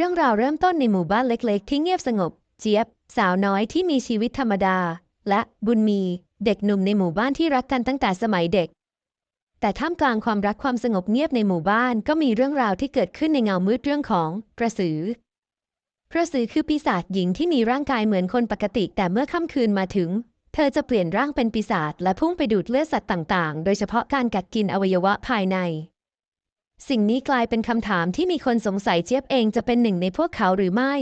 เรื่องราวเริ่มต้นในหมู่บ้านเล็กๆ ที่เงียบสงบ เจี๊ยบ สาวน้อยที่มีชีวิตธรรมดา และบุญมี เด็กหนุ่มในหมู่บ้านที่รักกันตั้งแต่สมัยเด็ก แต่ท่ามกลางความรักความสงบเงียบในหมู่บ้านก็มีเรื่องราวที่เกิดขึ้นในเงามืดเรื่องของกระสือ กระสือคือปีศาจหญิงที่มีร่างกายเหมือนคนปกติ แต่เมื่อค่ำคืนมาถึง เธอจะเปลี่ยนร่างเป็นปีศาจและพุ่งไปดูดเลือดสัตว์ต่างๆ โดยเฉพาะการกัดกินอวัยวะภายใน สิ่งนี้กลายเป็นคำถามที่มีคนสงสัยเจี๊ยบเองจะเป็นหนึ่งในพวกเขาหรือไม่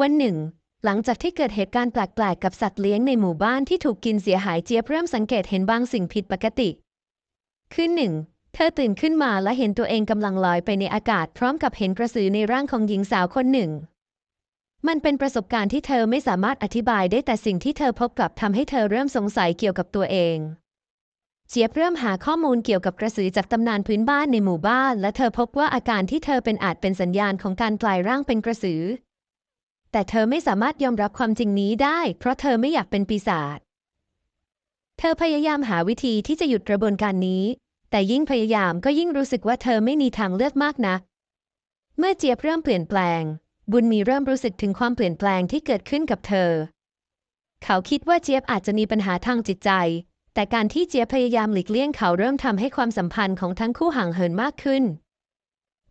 วันหนึ่ง หลังจากที่เกิดเหตุการณ์แปลกๆ กับสัตว์เลี้ยงในหมู่บ้านที่ถูกกินเสียหายเจี๊ยบเริ่มสังเกตเห็นบางสิ่งผิดปกติ คืนหนึ่ง เธอตื่นขึ้นมาและเห็นตัวเองกำลังลอยไปในอากาศ พร้อมกับเห็นกระสือในร่างของหญิงสาวคนหนึ่ง มันเป็นประสบการณ์ที่เธอไม่สามารถอธิบายได้แต่สิ่งที่เธอพบกลับทำให้เธอเริ่มสงสัยเกี่ยวกับตัวเอง เจี๊ยบเริ่มหาข้อมูลเกี่ยวกับกระสือจากตำนานพื้นบ้านในหมู่บ้าน และเธอพบว่าอาการที่เธอเป็นอาจเป็นสัญญาณของการกลายร่างเป็นกระสือ แต่เธอไม่สามารถยอมรับความจริงนี้ได้ เพราะเธอไม่อยากเป็นปีศาจ เธอพยายามหาวิธีที่จะหยุดกระบวนการนี้ แต่ยิ่งพยายามก็ยิ่งรู้สึกว่าเธอไม่มีทางเลือกมากนัก เมื่อเจี๊ยบเริ่มเปลี่ยนแปลง บุญมีเริ่มรู้สึกถึงความเปลี่ยนแปลงที่เกิดขึ้นกับเธอ เขาคิดว่าเจี๊ยบอาจจะมีปัญหาทางจิตใจ แต่การที่เจี๊ยบพยายามหลีกเลี่ยงเขาเริ่มทำให้ความสัมพันธ์ของทั้งคู่ห่างเหินมากขึ้น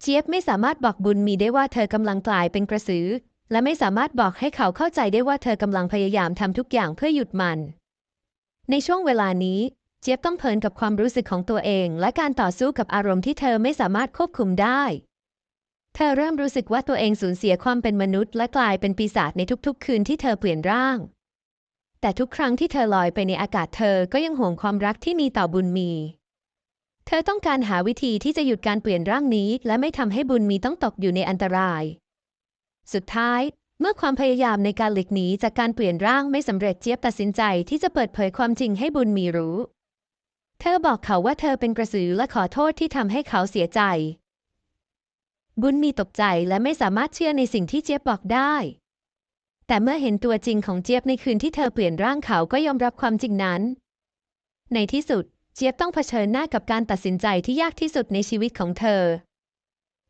เจี๊ยบไม่สามารถบอกบุญมีได้ว่าเธอกำลังกลายเป็นกระสือ และไม่สามารถบอกให้เขาเข้าใจได้ว่าเธอกำลังพยายามทำทุกอย่างเพื่อหยุดมัน ในช่วงเวลานี้เจี๊ยบต้องเผชิญกับความรู้สึกของตัวเอง และการต่อสู้กับอารมณ์ที่เธอไม่สามารถควบคุมได้ เธอเริ่มรู้สึกว่าตัวเองสูญเสียความเป็นมนุษย์ และกลายเป็นปีศาจในทุกๆ คืนที่เธอเปลี่ยนร่าง แต่ทุกครั้งที่เธอลอยไปในอากาศเธอก็ยังห่วงความรักที่มีต่อบุญมี เธอต้องการหาวิธีที่จะหยุดการเปลี่ยนร่างนี้ และไม่ทำให้บุญมีต้องตกอยู่ในอันตราย สุดท้าย เมื่อความพยายามในการหลีกหนีจากการเปลี่ยนร่างไม่สำเร็จเจี๊ยบตัดสินใจที่จะเปิดเผยความจริงให้บุญมีรู้ เธอบอกเขาว่าเธอเป็นกระสือและขอโทษที่ทำให้เขาเสียใจ บุญมีตกใจและไม่สามารถเชื่อในสิ่งที่เจี๊ยบบอกได้ แต่เมื่อเห็นตัวจริงของเจี๊ยบในคืนที่เธอเปลี่ยนร่างเขาก็ยอมรับความจริงนั้น ในที่สุด เจี๊ยบต้องเผชิญหน้ากับการตัดสินใจที่ยากที่สุดในชีวิตของเธอ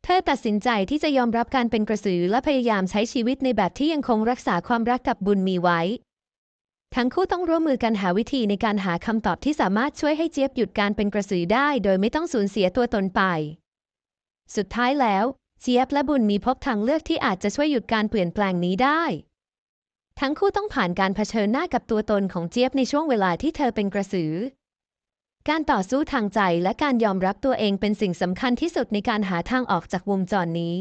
เธอตัดสินใจที่จะยอมรับการเป็นกระสือและพยายามใช้ชีวิตในแบบที่ยังคงรักษาความรักกับบุญมีไว้ ทั้งคู่ต้องร่วมมือกันหาวิธีในการหาคำตอบที่สามารถช่วยให้เจี๊ยบหยุดการเป็นกระสือได้ โดยไม่ต้องสูญเสียตัวตนไป สุดท้ายแล้วเจี๊ยบและบุญมีพบทางเลือกที่อาจจะช่วยหยุดการเปลี่ยนแปลงนี้ได้ ทั้งคู่ต้องผ่านการเผชิญหน้ากับตัวตนของเจี๊ยบในช่วงเวลาที่เธอเป็นกระสือ การต่อสู้ทางใจและการยอมรับตัวเองเป็นสิ่งสำคัญที่สุดในการหาทางออกจากวงจรนี้